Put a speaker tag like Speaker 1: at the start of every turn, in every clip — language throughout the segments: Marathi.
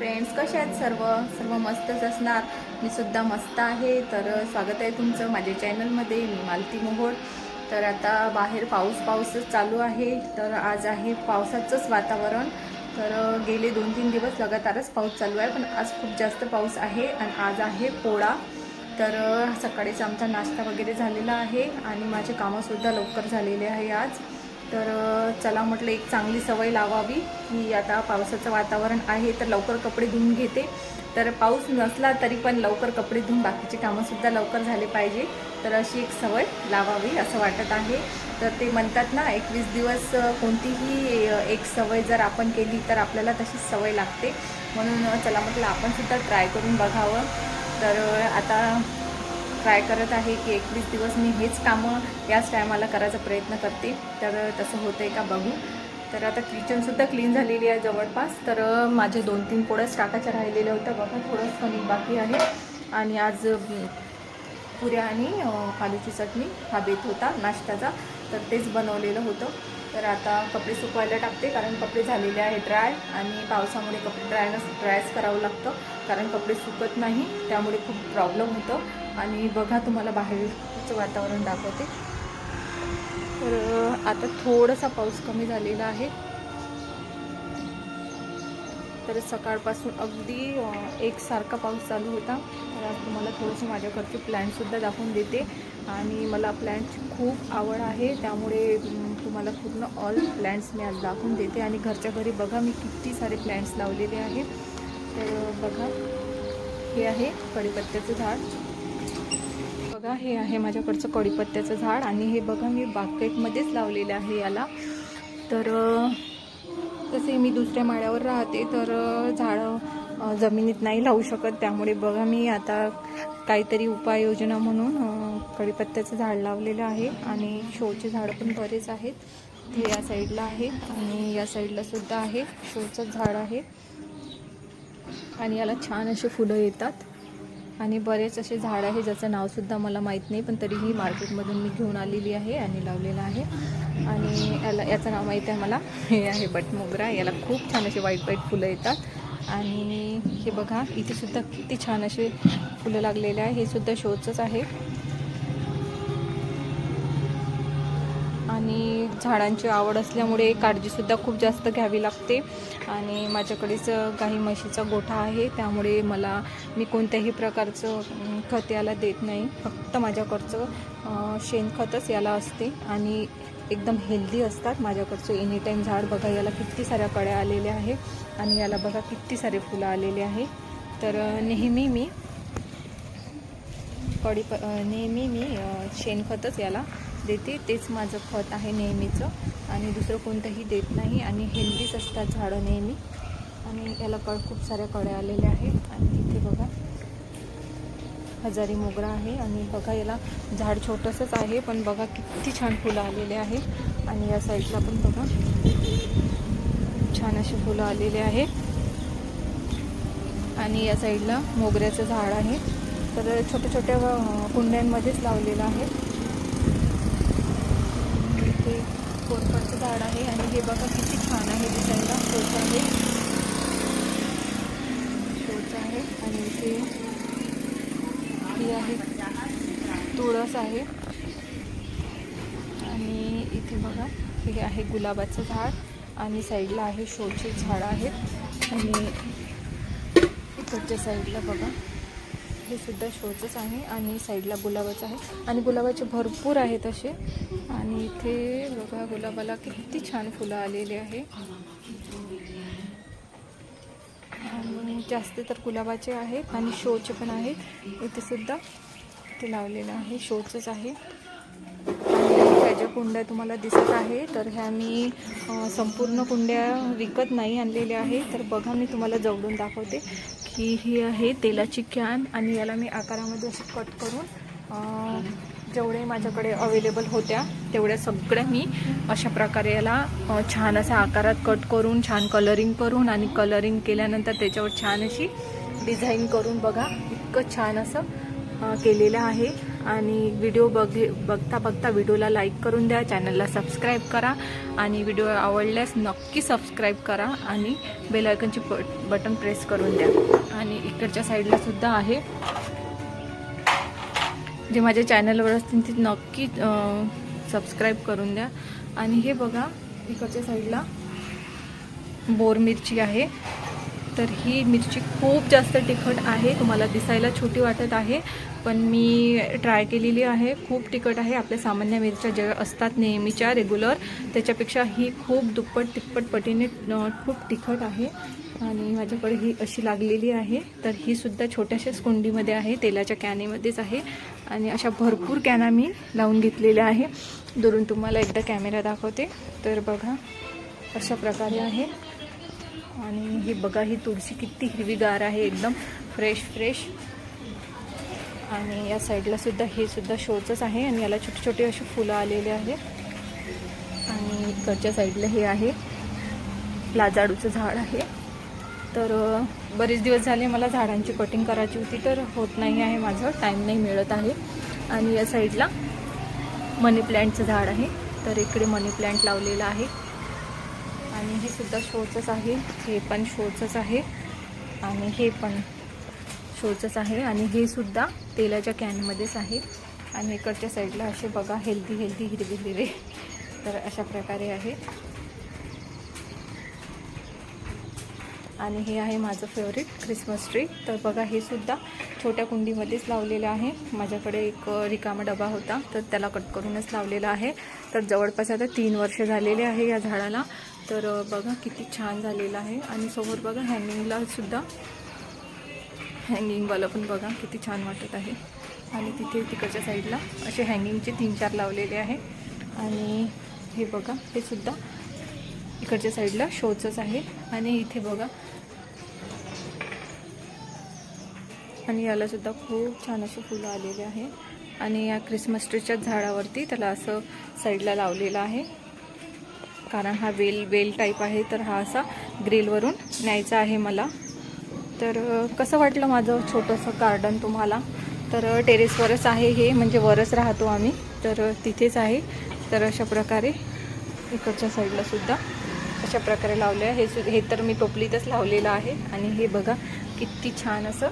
Speaker 1: फ्रेंड्स कसे आहेत सर्व? सर्व मस्तच असणार. मी सुद्धा मस्त आहे. तर स्वागत आहे तुमचं माझ्या चॅनलमध्ये मी मालती मोहोळ. तर आता बाहेर पाऊस पाऊसच चालू आहे. तर आज आहे पावसाचंच वातावरण. तर गेले दोन तीन दिवस लगातारच पाऊस चालू आहे. पण आज खूप जास्त पाऊस आहे आणि आज आहे पोळा. तर सकाळीच आमचा नाश्ता वगैरे झालेला आहे आणि माझे कामंसुद्धा लवकर झालेले आहे आज. तर चला म्हटलं एक चांगली सवय लावावी की आता पावसाचं वातावरण आहे तर लवकर कपडे धुवून घेते. तर पाऊस नसला तरी पण लवकर कपडे धुवून बाकीचे कामंसुद्धा लवकर झाले पाहिजे. तर अशी एक सवय लावावी असं वाटत आहे. तर ते म्हणतात ना एकवीस दिवस कोणतीही एक सवय जर आपण केली तर आपल्याला तशीच सवय लागते. म्हणून चला म्हटलं आपणसुद्धा ट्राय करून बघावं. तर आता ट्राय करत आहे की एकवीस दिवस मी हेच कामं याच टायमाला करायचा प्रयत्न करते. तर तसं होतं आहे का बघू. तर आता किचनसुद्धा क्लीन झालेली आहे जवळपास. तर माझे दोन तीन पोळ्याच टाकायच्या राहिलेल्या होत्या. बघा थोडंच कमी बाकी आहे. आणि आज पुऱ्या आणि अं, आलूची चटणी. हा बेत होता नाश्त्याचा. तर तेच बनवलेलं होतं. तर आता कपडे सुकवायला टाकते कारण कपडे झालेले आहे ड्राय आणि पावसामुळे कपडे ड्रायनस ड्रायच करावं लागतं कारण कपडे सुकत नाही त्यामुळे खूप प्रॉब्लेम होतं. आणि बघा तुम्हाला बाहेरचं वातावरण दाखवते. तर आता थोडासा पाऊस कमी झालेला आहे. तर सकाळपासून अगदी एकसारखा पाऊस चालू होता. तर आज तुम्हाला थोडंसं माझ्याकडचे प्लॅन्टसुद्धा दाखवून देते. आणि मला प्लॅन्टची खूप आवड आहे त्यामुळे तुम्हाला पूर्ण ऑल प्लॅन्ट्स मी आज दाखवून देते. आणि घरच्या घरी बघा मी किती सारे प्लॅन्ट्स लावलेले आहेत. तर बघा हे आहे कढीपत्त्याचं झाड. बघा हे आहे माझ्याकडचं कढीपत्त्याचं झाड. आणि हे बघा मी बागकेटमध्येच लावलेलं आहे याला. तर तसे मी दुसऱ्या माळ्यावर राहते. तर झाडं जमिनीत नाही लावू शकत. त्यामुळे बघा मी आता काहीतरी उपाययोजना म्हणून कढीपत्त्याचं झाड लावलेलं आहे आणि शोचे झाडं पण बरेच आहेत. ते या साईडला आहे आणि या साईडला सुद्धा आहे. शोचं झाड आहे. आणि याला छान असे फुलं येतात. आणि बरेच असे झाड आहे ज्याचं नावसुद्धा मला माहीत नाही पण तरीही मार्केटमधून मी घेऊन आलेली आहे आणि लावलेलं आहे. आणि याला याचं नाव माहीत आहे मला. हे आहे बटमोगरा. याला खूप छान असे वाईट वाईट फुलं येतात. आणि हे बघा इथे सुद्धा किती छान असे फुलं लागलेले आहे. हे सुद्धा शोचंच आहे. आणि झाडांची आवड असल्यामुळे काळजीसुद्धा खूप जास्त घ्यावी लागते. आणि माझ्याकडेच गाई म्हशीचा गोठा आहे. त्यामुळे मला मी कोणत्याही प्रकारचं खत याला देत नाही. फक्त माझ्याकडचं शेणखतच याला असते. आणि एकदम हेल्दी असतात. माझ्याकडचं एनी टाईम झाड बघा याला किती साऱ्या कळ्या आलेल्या आहे आणि याला बघा किती सारे फुलं आलेले आहे. तर नेहमी मी कडी प नेहमी मी शेणखतच याला देते. तेच माझं खत आहे नेहमीचं. आणि दुसरं कोणतंही देत नाही. आणि हेल्दीच असतात झाडं नेहमी. आणि याला कळ खूप साऱ्या कळ्या आलेल्या आहेत. आणि इथे बघा हजारी मोगरा आहे आणि बघा याला झाड छोटंसंच आहे पण बघा किती छान फुलं आलेले आहे. आणि या साईडला पण बघा छान अशी फुलं आलेले आहे. आणि या साईडला मोगऱ्याचं झाड आहे. तर छोट्या छोट्या कुंड्यांमध्येच लावलेलं आहे. इथे कोरफडचं झाड आहे आणि हे बघा किती छान आहे दिसायला. शोचं आहे शोचं आहे आणि इथे ही आहे तुळस आहे. आणि इथे बघा हे आहे गुलाबाचं झाड आणि साईडला आहे शोचे झाड आहेत. आणि इकडच्या साईडला बघा हे सुद्धा शोचंच आहे आणि साईडला गुलाबाचं आहे. आणि गुलाबाचे भरपूर आहेत असे. आणि इथे बघा गुलाबाला किती छान फुलं आलेली आहे. आणि जास्त तर गुलाबाचे आहेत आणि शोचे पण आहेत. इथे सुद्धा ते लावलेलं आहे शोचंच आहे. आणि ज्या कुंड्या तुम्हाला दिसत आहे तर ह्या मी संपूर्ण कुंड्या विकत नाही आणलेल्या आहे तर बघा मी तुम्हाला जवळून दाखवते की ही आहे तेलाची कॅन आणि याला मी आकारामध्ये अशी कट करून जेवढे माझ्याकडे अवेलेबल होत्या तेवढ्या सगळ्या मी अशा प्रकारे याला छान असा आकारात कट करून छान कलरिंग करून आणि कलरिंग केल्यानंतर त्याच्यावर छान अशी डिझाईन करून बघा इतकं छान असं केलेलं आहे. आणि व्हिडिओ बघ बघता बघता व्हिडिओला लाईक करून द्या चॅनलला सबस्क्राईब करा. आणि व्हिडिओ आवडल्यास नक्की सबस्क्राईब करा आणि बेलायकनची बटन प्रेस करून द्या. आणि इकडच्या साईडला सुद्धा आहे. जे माझ्या चॅनलवर असतील ते नक्की सबस्क्राईब करून द्या. आणि हे बघा इकडच्या साईडला बोर मिरची आहे. तर ही मिरची खूप जास्त तिखट आहे तुम्हाला दिसायला छोटी वाटत आहे पण मी ट्राय केलेली आहे. खूप तिखट आहे आपल्या सामान्य मिरच्या ज्या असतात नेहमीच्या रेग्युलर त्याच्यापेक्षा ही खूप दुप्पट तिप्पट पटीने खूप तिखट आहे. आणि माझ्याकडे ही अशी लागलेली आहे. तर ही सुद्धा छोट्याशाच कुंडीमध्ये आहे तेलाच्या कॅनेमध्येच आहे. आणि अशा भरपूर कॅना मी लावून घेतलेल्या आहे. दुरून तुम्हाला एकदा कॅमेरा दाखवते. तर बघा अशा प्रकारे आहे. आणि हे बघा ही तुळशी किती हिरवीगार आहे एकदम फ्रेश फ्रेश आणि या साईडला सुद्धा हे सुद्धा शोचंच आहे आणि याला छोटे छोटे असे फुलं आलेले आहे आणि इकडच्या साईडला हे आहे. लाजाडूचं झाड आहे. तर बरेच दिवस झाले मला झाडांची कटिंग करायची होती तर होत नाही आहे माझं टाईम नाही मिळत आहे. आणि या साईडला मनी प्लॅन्टचं झाड आहे. तर इकडे मनी प्लॅन्ट लावलेलं आहे. आणि हे सुद्धा शोचंच आहे. हे पण शोचंच आहे. आणि हे पण शोचंच आहे. आणि हे सुद्धा तेलाच्या कॅनमध्येच आहे. आणि इकडच्या साईडला असे बघा हेल्दी हेल्दी हिरवे हिरवे. तर अशा प्रकारे आहे. आणि हे आहे माझं फेवरेट क्रिसमस ट्री तर बघा हे सुद्धा छोट्या कुंडीमध्येच लावलेलं आहे. माझ्याकडे एक रिकामा डबा होता. तर त्याला कट करूनच लावलेला आहे. तर जवळपास आता तीन वर्ष झालेले आहे या झाडाला. तर बघा किती छान झालेलं आहे. आणि समोर बघा हँगिंगला सुद्धा हँगिंगवालं पण बघा किती छान वाटत आहे. आणि तिथे तिकडच्या साईडला असे हँगिंगचे तीन चार लावलेले आहे. आणि हे बघा हे सुद्धा इकडच्या साईडला शोचंच आहे. आणि इथे बघा. आणि यालासुद्धा खूप छान असे फुलं आलेले आहे. आणि या क्रिसमस ट्रीच्या झाडावरती त्याला असं साईडला लावलेलं आहे. कारण हा वेल वेल टाईप आहे तर हा असा ग्रिलवरून न्यायचा आहे मला. तर कसं वाटलं माझं छोटंसं गार्डन तुम्हाला? तर टेरेसवरच आहे हे म्हणजे वरच राहतो आम्ही. तर तिथेच आहे. तर अशा प्रकारे इकडच्या साईडलासुद्धा अशा प्रकारे लावले आहे. हे सु हे तर मी टोपलीतच लावलेलं आहे. आणि हे बघा किती छान असं.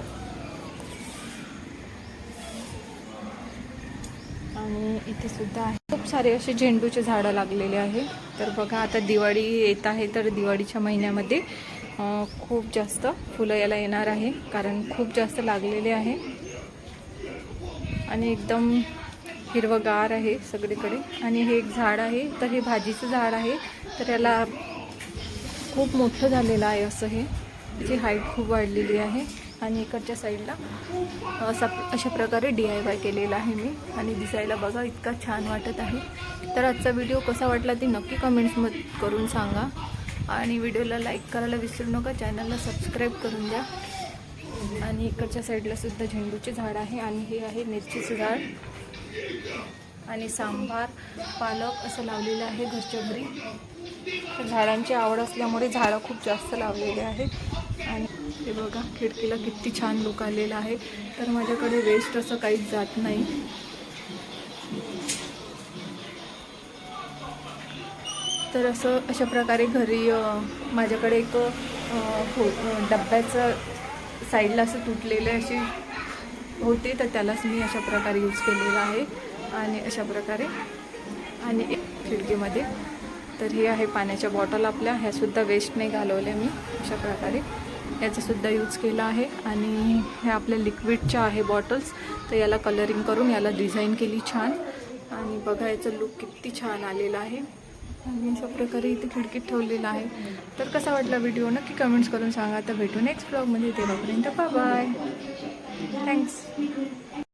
Speaker 1: आणि इथे सुद्धा आहे. खूप सारे असे झेंडूचे झाडं लागलेले आहे. तर बघा आता दिवाळी येत आहे तर दिवाळीच्या महिन्यामध्ये खूप जास्त फुलं याला येणार आहे कारण खूप जास्त लागलेले आहे. आणि एकदम हिरवंगार आहे सगळीकडे. आणि हे एक झाड आहे तर हे भाजीचं झाड आहे तर याला खूप मोठं झालेलं आहे असं हे. त्याची हाईट खूप वाढलेली आहे. आणि इकडच्या साईडला असा अशा प्रकारे डी आय वाय केलेला आहे मी. आणि दिसायला बघा इतका छान वाटत आहे. तर आजचा व्हिडिओ कसा वाटला ते नक्की कमेंट्समध्ये करून सांगा. आणि व्हिडिओला लाईक करायला विसरू नका चॅनलला सबस्क्राईब करून द्या. आणि इकडच्या साईडला सुद्धा झेंडूचे झाड आहे आणि हे आहे मिरचीचं झाड. आणि सांबार पालक असं लावलेलं आहे घरच्या घरी. झाडांची आवड असल्यामुळे झाडं खूप जास्त लावलेले आहेत. आणि हे बघा खिडकीला किती छान लुक आलेला आहे. तर माझ्याकडे वेस्ट असं काहीच जात नाही. तर असं अशा प्रकारे घरी माझ्याकडे एक हो डब्याचं साईडला असं तुटलेले अशी होते तर त्यालाच मी अशा प्रकारे यूज केलेला आहे. आणि अशा प्रकारे आणि एक खिडकीमध्ये. तर हे आहे पाण्याच्या बॉटल आपल्या ह्यासुद्धा वेस्ट नाही घालवल्या मी अशा प्रकारे. याचासुद्धा यूज केला आहे. आणि हे आपल्या लिक्विडच्या आहे बॉटल्स तर याला कलरिंग करून याला डिझाईन केली छान. आणि बघा याचं लुक किती छान आलेला आहे. आणि अशा प्रकारे इथे खिडकीत ठेवलेलं आहे. तर कसा वाटला व्हिडिओ नक्की कमेंट्स करून सांगा. तर भेटू नेक्स्ट ब्लॉगमध्ये तेव्हापर्यंत बाय थँक्स